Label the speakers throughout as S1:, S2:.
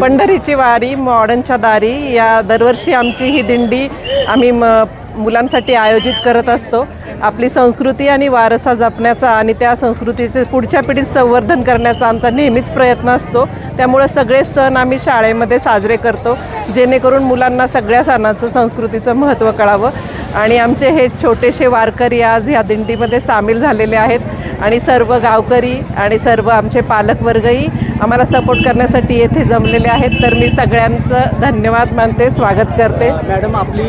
S1: पंढरीची वारी मॉडर्नच्या दारी. या दरवर्षी आमची ही दिंडी आम्ही म मुलांसाठी आयोजित करत असतो. आपली संस्कृती आणि वारसा जपण्याचा आणि त्या संस्कृतीचे पुढच्या पिढीत संवर्धन करण्याचा आमचा नेहमीच प्रयत्न असतो. त्यामुळं सगळे सण आम्ही शाळेमध्ये साजरे करतो. जेणेकरून मुलांना सगळ्या सणाचं संस्कृतीचं महत्त्व कळावं. आणि आमचे हे छोटेसे वारकरी आज ह्या दिंडीमध्ये सामील झालेले आहेत. आणि सर्व गावकरी आणि सर्व आमचे पालकवर्गही आम्हाला सपोर्ट करण्यासाठी येथे जमलेले आहेत. तर मी सगळ्यांचं धन्यवाद मानते स्वागत करते.
S2: मॅडम आपली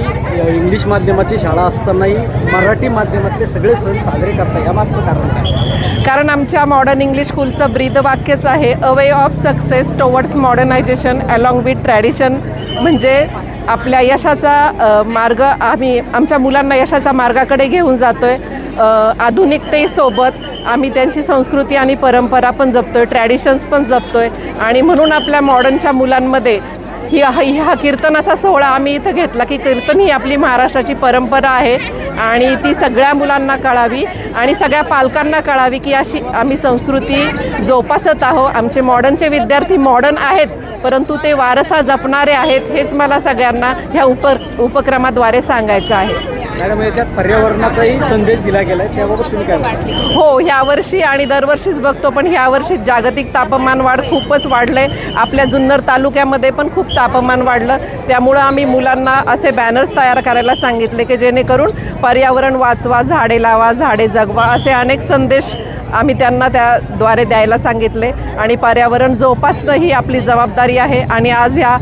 S2: इंग्लिश माध्यमाची शाळा असतानाही मराठी माध्यमातले सगळे सण साजरे करता यामागचं कारण काय?
S1: कारण आमच्या मॉडर्न इंग्लिश स्कूलचं ब्रीदवाक्यच आहे a way of success towards modernisation along with tradition म्हणजे आपल्या यशाचा मार्ग आम्ही आमच्या मुलांना यशाच्या मार्गाकडे घेऊन जातो आहे आधुनिकतेसोबत आम्ही त्यांची संस्कृती आणि परंपरा पण जपतो आहे ट्रॅडिशन्स पण जपतो आहे आणि म्हणून आपल्या मॉडर्नच्या मुलांमध्ये ही ही हा कीर्तनाचा सोहळा आम्ही इथं घेतला की कीर्तन ही आपली महाराष्ट्राची परंपरा आहे आणि ती सगळ्या मुलांना कळावी आणि सगळ्या पालकांना कळावी की अशी आम्ही संस्कृती जोपासत आहोत. आमचे मॉडर्नचे विद्यार्थी मॉडर्न आहेत परंतु ते वारसा जपणारे आहेत हेच मला सगळ्यांना ह्या उप उपक्रमाद्वारे सांगायचं आहे.
S2: मॅडम याच्यात पर्यावरणाचाही संदेश दिला गेला आहे त्याबाबत तुम्ही काय
S1: हो ह्या वर्षी आणि दरवर्षीच बघतो पण ह्या वर्षी जागतिक तापमान वाढ खूपच वाढलंय. आपल्या जुन्नर तालुक्यामध्ये पण खूप तापमान वाढलं. त्यामुळं आम्ही मुलांना असे बॅनर्स तयार करायला सांगितले की जेणेकरून पर्यावरण वाचवा झाडे लावा झाडे जगवा असे अनेक संदेश आम्ही त्यांना त्याद्वारे द्यायला सांगितले आणि पर्यावरण जोपासणं ही आपली जबाबदारी आहे आणि आज ह्या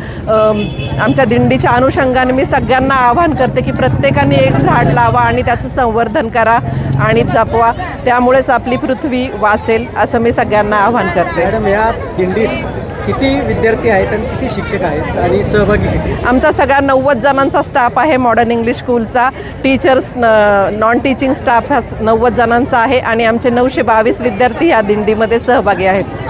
S1: आमच्या दिंडीच्या अनुषंगाने मी सगळ्यांना आवाहन करते की प्रत्येकाने एक झाड लावा आणि त्याचं संवर्धन करा आणि जपवा. त्यामुळेच आपली पृथ्वी वाचेल असं मी सगळ्यांना आवाहन करते.
S2: मॅडम या दिंडीत किती विद्यार्थी आहेत आणि किती शिक्षक आहेत आणि सहभागी किती?
S1: आमचा सगळा नव्वद जणांचा स्टाफ आहे मॉडर्न इंग्लिश स्कूलचा टीचर्स नॉन टीचिंग स्टाफ हा नव्वद जणांचा आहे आणि आमचे नऊशे बावीस विद्यार्थी या दिंडीमध्ये सहभागी आहेत.